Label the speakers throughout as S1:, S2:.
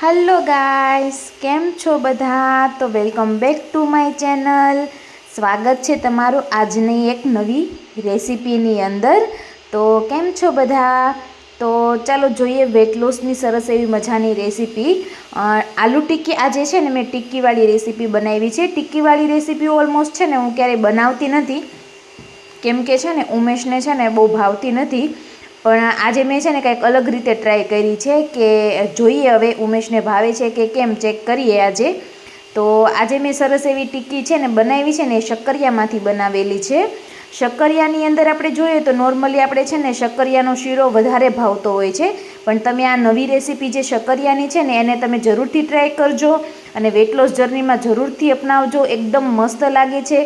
S1: Hello guys કેમ છો બધા? તો welcome back to my channel સ્વાગત છે તમારું આજની એક નવી રેસિપીની અંદર. તો કેમ છો બધા? તો ચાલો જોઈએ વેટ લોસની સરસ એવી મજાની રેસીપી. આલુ ટિક્કી આજે છે ને મેં ટિક્કીવાળી રેસીપી બનાવી છે. ટિક્કીવાળી રેસીપી ઓલમોસ્ટ છે ને હું ક્યારેય બનાવતી નથી. કેમ કે છે ને ઉમેશને છે ને બહુ ભાવતી નથી. પણ આજે મેં છે ને કંઈક અલગ રીતે ટ્રાય કરી છે કે જોઈએ હવે ઉમેશને ભાવે છે કે કેમ ચેક કરીએ આજે. તો આજે મેં સરસ એવી ટિક્કી છે ને બનાવી છે ને એ શક્કરિયામાંથી બનાવેલી છે. શક્કરિયાની અંદર આપણે જોઈએ તો નોર્મલી આપણે છે ને શક્કરિયાનો શીરો વધારે ભાવતો હોય છે. પણ તમે આ નવી રેસીપી જે શક્કરિયાની છે ને એને તમે જરૂરથી ટ્રાય કરજો અને વેટ લોસ જર્નીમાં જરૂરથી અપનાવજો. એકદમ મસ્ત લાગે છે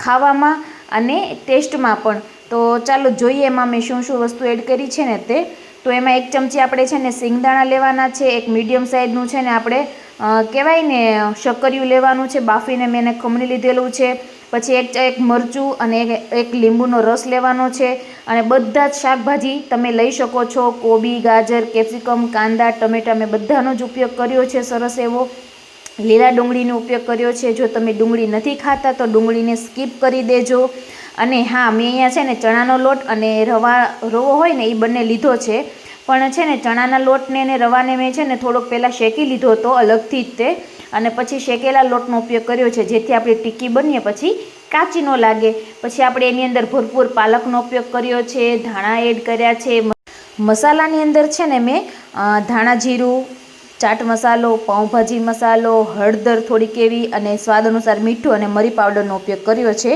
S1: ખાવામાં અને ટેસ્ટમાં પણ. તો ચાલો જોઈએ એમાં મેં શું શું વસ્તુ એડ કરી છે ને તે. તો એમાં એક ચમચી આપણે છે ને સિંગદાણા લેવાના છે, એક મીડિયમ સાઇઝનું છે ને આપણે કહેવાય ને શક્કરિયું લેવાનું છે, બાફીને મેં એને ખમણી લીધેલું છે. પછી એક એક મરચું અને એક લીંબુનો રસ લેવાનો છે. અને બધા જ શાકભાજી તમે લઈ શકો છો, કોબી, ગાજર, કેપ્સિકમ, કાંદા, ટમેટા મેં બધાનો જ ઉપયોગ કર્યો છે, સરસ એવો. લીલા ડુંગળીનો ઉપયોગ કર્યો છે. જો તમે ડુંગળી નથી ખાતા તો ડુંગળીને સ્કીપ કરી દેજો. અને હા, મેં અહીંયા છે ને ચણાનો લોટ અને રવા, રવો હોય ને એ બંને લીધો છે. પણ છે ને ચણાના લોટને અને રવાને મેં છે ને થોડોક પહેલાં શેકી લીધો હતો અલગથી જ તે. અને પછી શેકેલા લોટનો ઉપયોગ કર્યો છે. જેથી આપણી ટીક્કી બનીએ પછી કાચી ન લાગે. પછી આપણે એની અંદર ભરપૂર પાલકનો ઉપયોગ કર્યો છે, ધાણા એડ કર્યા છે. મસાલાની અંદર છે ને મેં ધાણા જીરું ચાટ મસાલો, પાઉંભાજી મસાલો, હળદર થોડીક એવી અને સ્વાદ અનુસાર મીઠું અને મરી પાવડરનો ઉપયોગ કર્યો છે.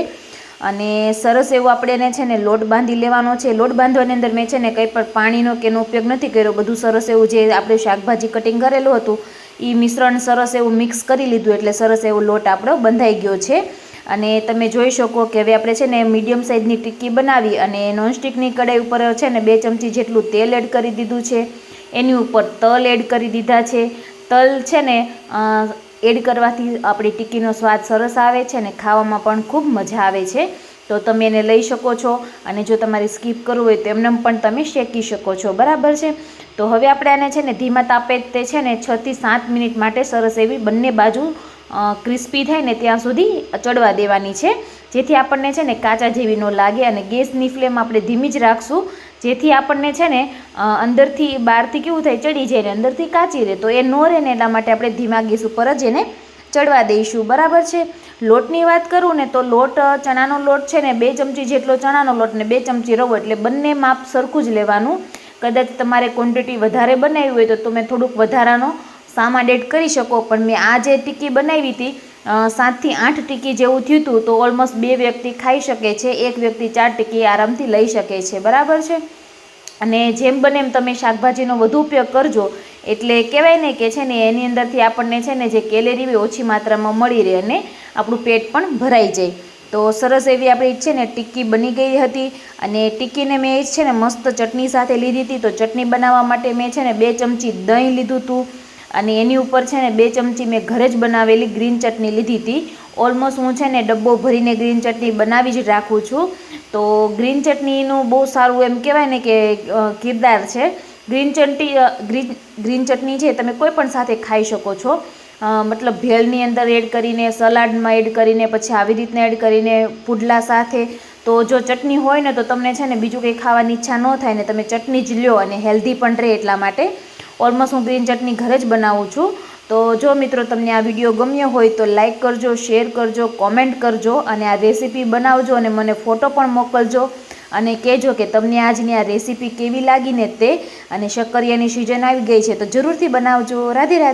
S1: અને સરસ એવું આપણે એને છે ને લોટ બાંધી લેવાનો છે. લોટ બાંધવાની અંદર મેં છે ને કંઈ પણ પાણીનો કે એનો ઉપયોગ નથી કર્યો. બધું સરસ એવું જે આપણે શાકભાજી કટિંગ કરેલું હતું એ મિશ્રણ સરસ એવું મિક્સ કરી લીધું એટલે સરસ એવો લોટ આપણો બંધાઈ ગયો છે. અને તમે જોઈ શકો કે હવે આપણે છે ને મીડિયમ સાઇઝની ટિક્કી બનાવી અને નોનસ્ટિકની કઢાઈ ઉપર છે ને બે ચમચી જેટલું તેલ એડ કરી દીધું છે. એની ઉપર તલ એડ કરી દીધા છે. તલ છે ને એડ કરવાથી આપણી ટિક્કીનો સ્વાદ સરસ આવે છે અને ખાવામાં પણ ખૂબ મજા આવે છે. તો તમે એને લઈ શકો છો અને જો તમારે સ્કીપ કરવું હોય તો એમને પણ તમે શેકી શકો છો. બરાબર છે? તો હવે આપણે આને છે ને ધીમા તાપે તે છે ને છથી સાત મિનિટ માટે સરસ એવી બંને બાજુ ક્રિસ્પી થાય ને ત્યાં સુધી ચડવા દેવાની છે. જેથી આપણને છે ને કાચા જેવી ન લાગે અને ગેસની ફ્લેમ આપણે ધીમી જ રાખશું. જેથી આપણને છે ને અંદરથી બહારથી કેવું થાય, ચડી જાય ને અંદરથી કાચી રહે. તો એ ન રહે ને એટલા માટે આપણે ધીમા ગેસ ઉપર જ એને ચડવા દઈશું. બરાબર છે? લોટની વાત કરું ને તો લોટ ચણાનો લોટ છે ને બે ચમચી જેટલો ચણાનો લોટ ને બે ચમચી રવો એટલે બંને માપ સરખું જ લેવાનું. કદાચ તમારે ક્વોન્ટિટી વધારે બનાવી હોય તો તમે થોડુંક વધારાનો સામાન એડ કરી શકો. પણ મેં આ જે ટીકી બનાવી હતી સાતથી આઠ ટીકી જેવું થયું હતું, તો ઓલમોસ્ટ બે વ્યક્તિ ખાઈ શકે છે, એક વ્યક્તિ ચાર ટીકી આરામથી લઈ શકે છે. બરાબર છે? અને જેમ બને એમ તમે શાકભાજીનો વધુ ઉપયોગ કરજો. એટલે કહેવાય ને કે છે ને, એની અંદરથી આપણને છે ને જે કેલેરી બી ઓછી માત્રામાં મળી રહે અને આપણું પેટ પણ ભરાઈ જાય. તો સરસ એવી આપણી છે ને ટિક્કી બની ગઈ હતી અને ટિક્કીને મેં છે ને મસ્ત ચટણી સાથે લીધી હતી. તો ચટણી બનાવવા માટે મેં છે ને બે ચમચી દહીં લીધું હતું. અને એની ઉપર છે ને બે ચમચી મેં ઘરે જ બનાવેલી ગ્રીન ચટણી લીધી હતી. ઓલમોસ્ટ હું છે ને ડબ્બો ભરીને ગ્રીન ચટણી બનાવી જ રાખું છું. તો ગ્રીન ચટણીનું બહુ સારું એમ કહેવાય ને કે કિરદાર છે. Green chutney green green chutney છે તમે કોઈ પણ સાથે ખાઈ શકો છો. મતલબ ભેળની અંદર એડ કરીને, સલાડમાં એડ કરીને, પછી આવી રીતના એડ કરીને પુડલા સાથે. તો જો ચટણી હોય ને તો તમને છે ને બીજું કંઈ ખાવાની ઈચ્છા ન થાય ને તમે ચટણી જ લ્યો અને હેલ્ધી પણ રહે એટલા માટે. ઓલમોસ્ટ હું ગ્રીન ચટણી ઘરે જ બનાવું છું. તો જો મિત્રો તમને આ વીડિયો ગમ્યો હોય તો લાઇક કરજો, શેર કરજો, કોમેન્ટ કરજો અને આ રેસીપી બનાવજો અને મને ફોટો પણ મોકલજો. અને કહેજો કે તમને આજની આ રેસીપી કેવી લાગીને તે. અને શક્કરિયાની સિઝન આવી ગઈ છે તો જરૂરથી બનાવજો. રાધે રાધે.